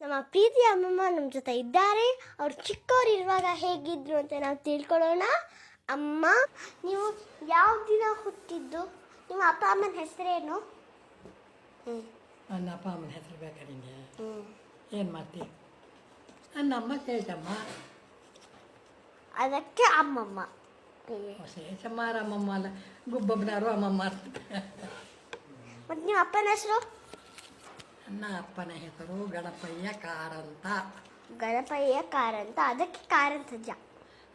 ನಮ್ಮ ಪ್ರೀತಿ ಅಮ್ಮಮ್ಮ ನಮ್ಮ ಜೊತೆ ಇದ್ದಾರೆ. ಅವ್ರು ಚಿಕ್ಕವ್ರು ಇರುವಾಗ ಹೇಗಿದ್ರು ಅಂತ ನಾವು ತಿಳ್ಕೊಳ್ಳೋಣ. ಅಮ್ಮ ನೀವು ಯಾವ ದಿನ ಹುಟ್ಟಿದ್ದು? ನಿಮ್ಮ ಅಪ್ಪ ಅಮ್ಮನ ಹೆಸರೇನು? ನನ್ನ ಅಪ್ಪ ಅಮ್ಮನ ಹೆಸರು ಬೇಕಾ ನಿಮಗೆ ಏನು ಮಾಡ್ತಿ? ನನ್ನ ಅಮ್ಮ ಶೇಷಮ್ಮ ಅದಕ್ಕೆ ಅಮ್ಮಮ್ಮ. ಶೇಷಮ್ಮ ಅಮ್ಮಮ್ಮ ಅಲ್ಲ. ಗುಬ್ಬಮ್ಮನವರು ಅಮ್ಮಮ್ಮ. ಮತ್ತು ನಿಮ್ಮ ಅಪ್ಪನ ಹೆಸರು? ನನ್ನ ಅಪ್ಪನ ಹೆಸರು ಗಣಪಯ್ಯ ಕಾರಂತ ಗಣಪಯ್ಯ ಕಾರಂತ ಅದಕ್ಕೆ ಕಾರಂತಜ್ಜ.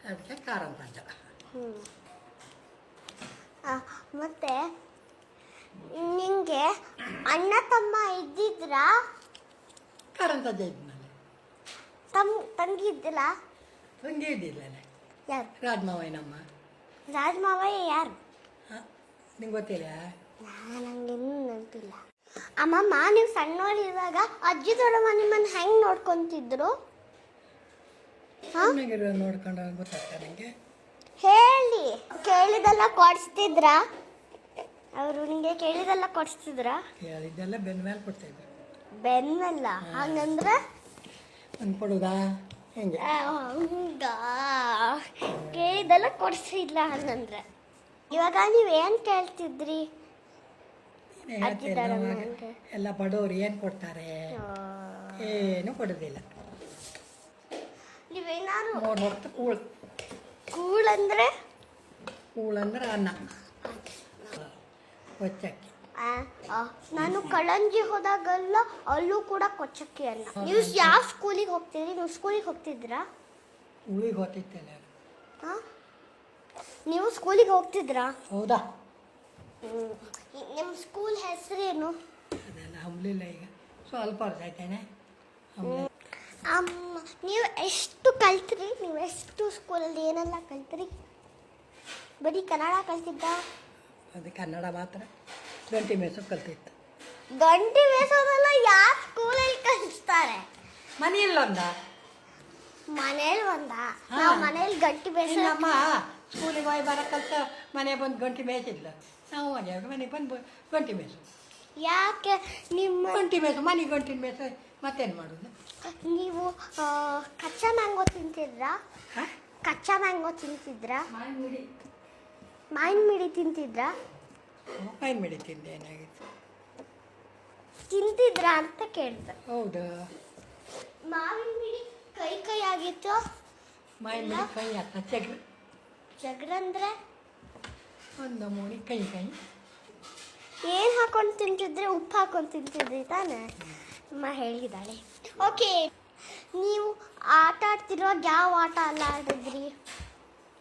ಅದಕ್ಕೆ ಕಾರಂತ ಮತ್ತೆ ನಿಂಗೆ ಅಣ್ಣ ತಮ್ಮ ಇದ್ದಿದ್ರಾ? ಕಾರಂತ ಅಜ್ಜ ಇದ್ನಲ್ಲಿ. ತಮ್ಮ ತಂಗಿ ಇದ್ದಿಲ್ಲ? ತಂಗಿ ಇದ್ದಿಲ್ಲ ಯಾರು? ರಾಜಮಾವಯ್ಯನಮ್ಮ. ರಾಜ್ಮಾವಯ್ಯ ಯಾರು? ನಿಂಗೆ ಗೊತ್ತಿಲ್ಲ? ನನಗೆ ನೆನಪಿಲ್ಲ. ಅಮ್ಮಮ್ಮ ನೀವು ಸಣ್ಣವರಿರುವಾಗ ಅಜ್ಜಿ ದೊಡ್ಡಮ್ಮ ನಿಮ್ಮನ್ನು ಹೆಂಗೆ ನೋಡ್ಕೊಂತಿದ್ರು? ನೋಡ್ಕೊಂಡು ನನಗೆ ಹೇಳಿ. ಕೇಳಿದೆಲ್ಲ ಕೊಡಿಸ್ತಿದ್ರಾ? ಅವರು ನಿಮಗೆ ಕೇಳಿದೆಲ್ಲ ಕೊಡಿಸ್ತಿದ್ರಾ? ಕೇಳಿದ್ದೆಲ್ಲ ಬೆನ್ನ ಮೇಲೆ ಬೆನ್ನಲ್ಲ ಹಂಗಂದ್ರೆ? ಒಂದು ಕೊಡುದಾ? ಹೆಂಗೆ? ಹಂಗ? ಕೇಳಿದೆಲ್ಲ ಕೊಡಿಸಿಲ್ಲ ಹಂಗಂದ್ರೆ. ಇವಾಗ ನೀವು ಏನು ಕೇಳ್ತಿದ್ರಿ ನೀನೇ ಹೇಳ್ತೀಯ ಅಜ್ಜಿ ನವಾಗ ದೊಡ್ಡಮ್ಮ ಎಲ್ಲ ಬಡವರು ಏನು ಕೊಡ್ತಾರೆ? ಏನು ಕೊಡೋದಿಲ್ಲ. ನೀವೇನಾದ್ರು ಮೂರು ಹೊತ್ತು ಕೂಳು. ಕೂಳಂದ್ರೆ ಕೂಳಂದ್ರೆ ಅನ್ನ. ಕೊಚ್ಚಕ್ಕಿ. ನಾನು ಕಳಂಜಿ ಹೋದಾಗೆಲ್ಲ ಅಲ್ಲೂ ಕೂಡ ಕೊಚ್ಚಕ್ಕಿ ಅನ್ನ. ನೀವು ಯಾವ ಸ್ಕೂಲಿಗೆ ಹೋಗ್ತೀರಿ ನೀವು ಸ್ಕೂಲಿಗೆ ಹೋಗ್ತಿದ್ರಾ? ಸ್ಕೂಲಿಗೆ ಹೊತ್ತಿತ್ತಲ್ಲ ಹಾ? ನೀವು ಸ್ಕೂಲಿಗೆ ಹೋಗ್ತಿದ್ರಾ? ಹೌದಾ? ನಿಮ್ಮ ಸ್ಕೂಲ್ ಹೆಸರೇನು? ಅದೆಲ್ಲ ಹಂಬಲಿಲ್ಲ ಈಗ. ಸ್ವಲ್ಪ ವರ್ಷ ಆಯ್ತೇನೆ. ಅಮ್ಮ ನೀವು ಎಷ್ಟು ಕಲ್ತ್ರಿ? ನೀವು ಎಷ್ಟು ಸ್ಕೂಲಲ್ಲಿ ಏನೆಲ್ಲ ಕಲ್ತ್ರಿ? ಬರೀ ಕನ್ನಡ ಕಲ್ತಿದ್ದ? ಅದು ಕನ್ನಡ ಮಾತ್ರ. ಗಂಟಿ ಮೇಸು ಕಲ್ತಿತ್ತು. ಗಂಟಿ ಮೇಸೋದೆಲ್ಲ ಯಾವ ಸ್ಕೂಲಲ್ಲಿ ಕಲಿಸ್ತಾರೆ? ಮನೆಯಲ್ಲೊಂದ ಮನೇಲಿ ಒಂದ? ಹಾ. ನಾವು ಮನೇಲಿ ಗಂಟಿ ಬೇಸ ನಮ್ಮ ಸ್ಕೂಲಿಗೆ ಹೋಗಿ ಬರ ಕಲ್ತ ಮನೆ ಬಂದು ಗಂಟಿ ಮೇಯ್ಸಿದ್ಲು ನಾವು ಮನೆ ಮನೆಗೆ ಬಂದು ಗಂಟಿ ಮೇಸು ಯಾಕೆ ನಿಮ್ಮ ಗಂಟಿ ಮೇಸು ಮನೆ ಗಂಟಿನ ಮೇಸು ಮತ್ತೇನು ಮಾಡೋದು? ನೀವು ಆ, ಕಚ್ಚಾ ಮ್ಯಾಂಗೋ ತಿಂತಿದ್ರಾ? ಹಾಂ? ಕಚ್ಚಾ ಮ್ಯಾಂಗೋ ತಿಂತಿದ್ರಾ? ಮಾವಿನ ಮಿಡಿ. ತಿಂತಿದ್ರಾ? ಮಾಯಿನ ಮಿಡಿ ತಿಂದೆ ಏನಾಗಿತ್ತು? ತಿಂತಿದ್ರಾ ಅಂತ ಕೇಳ್ತ ಹೌದಾ? ಮಾವಿನ ಮಿಡಿ ಕೈ ಕೈ ಆಗಿತ್ತು? ಮಾಯಿನ ಮಿಡಿ ಕೈ ಹತ್ತ ಚಗ್ರಿ ಅಂದ್ರೆ? ಒಂದು ಮೂಡಿ ಕೈ ಕೈ. ಏನು ಹಾಕೊಂಡು ತಿಂತಿದ್ರೆ? ಉಪ್ಪು ಹಾಕೊಂಡು ತಿಂತಿದ್ರಿ ತಾನೆ? ಅಮ್ಮ ಹೇಳಿದಾಳೆ. ಓಕೆ ನೀವು ಆಟ ಆಡ್ತಿರುವಾಗ ಯಾವ ಆಟ ಅಲ್ಲ ಆಡಿದ್ರಿ?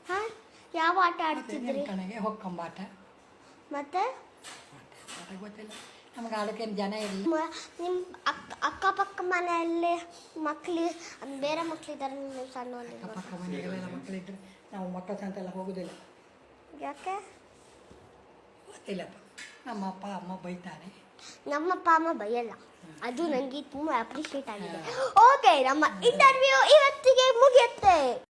ಹಾಂ ಯಾವ ಆಟ ಆಡ್ತಿದ್ರಿ? ಕಣಗೆ ಹೊಕ್ಕಂಬಾಟ ಮತ್ತೆ? ಗೊತ್ತಿಲ್ಲ. ನಮ್ಗೆ ಆಡೋಕ್ಕೇನು ಜನ ನಿಮ್ಮ ಅಕ್ಕ ಅಕ್ಕಪಕ್ಕ ಮನೆಯಲ್ಲಿ ಮಕ್ಳು ಬೇರೆ ಮಕ್ಳಿದ್ದಾರೆ ನೀವು ಸಣ್ಣ ಅಕ್ಕಪಕ್ಕ ಮಕ್ಕಳಿದ್ರೆ ನಾವು ಮಕ್ಕಳ ಸಂತೆಲ್ಲ ಹೋಗೋದಿಲ್ಲ. ಯಾಕೆ? ಗೊತ್ತಿಲ್ಲಪ್ಪ. ನಮ್ಮ ಅಪ್ಪ ಅಮ್ಮ ಬೈತಾರೆ. ನಮ್ಮಪ್ಪ ಅಮ್ಮ ಬೈಯಲ್ಲ. ಅದು ನನಗೆ ತುಂಬ ಅಪ್ರಿಷಿಯೇಟ್ ಆಗಿದೆ. ಓಕೆ ನಮ್ಮ ಇಂಟರ್ವ್ಯೂ ಇವತ್ತಿಗೆ ಮುಗಿಯುತ್ತೆ.